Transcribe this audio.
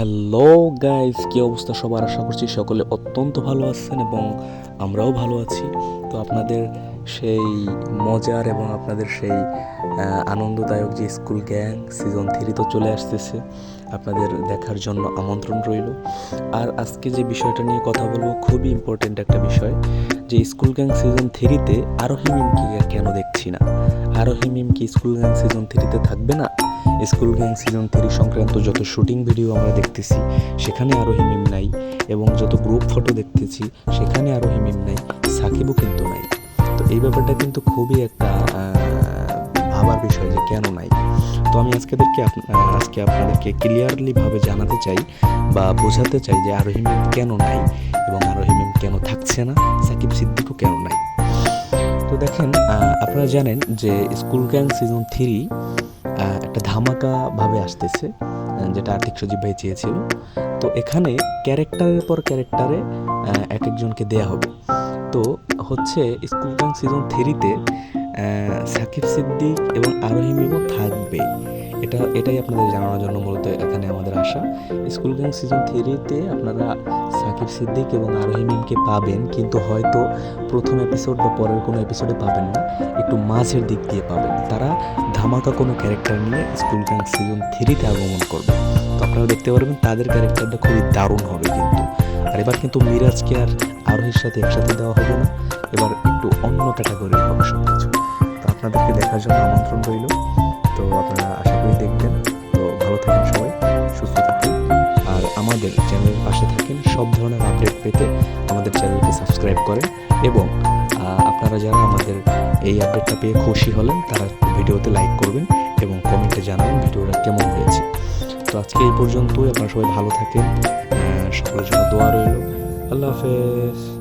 Hello guys, কী অবস্থা সবার? আশা করছি সকলে অত্যন্ত ভালো আছেন এবং আমরাও ভালো আছি। তো আপনাদের সেই মজার এবং আপনাদের সেই আনন্দদায়ক যে স্কুল গ্যাং সিজন থ্রি তো চলে আসতেছে, আপনাদের দেখার জন্য আমন্ত্রণ রইল। আর আজকে যে বিষয়টা নিয়ে কথা বলব খুবই ইম্পর্টেন্ট একটা বিষয়, যে স্কুল গ্যাং সিজন থ্রিতে আরোহী মিমকে কেন দেখছি না? আরোহী মিম কি স্কুল গ্যাং সিজন থ্রিতে থাকবে না? স্কুল গ্যাং সিজন থ্রি সংক্রান্ত যত শুটিং ভিডিও আমরা দেখতেছি, সেখানে আরোহী হিমিম নাই এবং যত গ্রুপ ফটো দেখতেছি, সেখানে আরোহী হিমিম নাই, সাকিবও কিন্তু নাই। তো এই ব্যাপারটা কিন্তু খুবই একটা ভাবার বিষয় যে কেন নাই। তো আমি আজকেদেরকে আজকে আপনাদেরকে ক্লিয়ারলিভাবে জানাতে চাই বা বোঝাতে চাই যে আরোহী মিম কেন নাই এবং আরোহী মিম কেন থাকছে না, সাকিব সিদ্দিকও কেন নাই। তো দেখেন আপনারা জানেন যে স্কুল গ্যাং সিজন থ্রি একটা ধামাকা ভাবে আসতেছে যেটা আর্থিক সজীব ভাই চেয়েছিল। তো এখানে ক্যারেক্টারের পর ক্যারেক্টারে এক একজনকে দেয়া হবে। তো হচ্ছে স্কুল গ্যাং সিজন থ্রিতে সাকিব সিদ্দিক এবং আরোহী থাকবে। এটা, এটাই আপনাদের জানানোর জন্য মূলত এখানে আমাদের আশা। স্কুল গ্যাং সিজন থ্রিতে আপনারা সিদ্দিক এবং আরোহী মিমকে পাবেন, কিন্তু হয়তো প্রথম এপিসোড বা পরের কোনো এপিসোডে পাবেন না। একটু মাঝের দিক দিয়ে পাবেন। তারা ধামাকা কোনো ক্যারেক্টার নিয়ে স্কুল গ্যাং সিজন থ্রিতে আগমন করবে। তো আপনারা দেখতে পারবেন, তাদের ক্যারেক্টারটা খুবই দারুণ হবে কিন্তু। আর এবার কিন্তু মিরাজকে আর আরোহীর সাথে একসাথে দেওয়া হবে না। এবার একটু অন্য ক্যাটাগরির হবে সব কিছু তো আপনাদেরকে দেখার জন্য আমন্ত্রণ রইল। তো আপনারা আশা করি দেখবেন। তো ভালো থাকেন সবাই, সুস্থ থাকেন। আর আমাদের সব ধরনের আপডেট পেতে আমাদের চ্যানেলকে সাবস্ক্রাইব করেন এবং আপনারা যারা আমাদের এই আপডেটটা পেয়ে খুশি হলেন, তারা ভিডিওতে লাইক করবেন এবং কমেন্টে জানাবেন ভিডিওটা কেমন হয়েছে। তো আজকে এই পর্যন্তই, আপনারা সবাই ভালো থাকেন সকলের জন্য দোয়া রইল। আল্লাহ হাফেজ।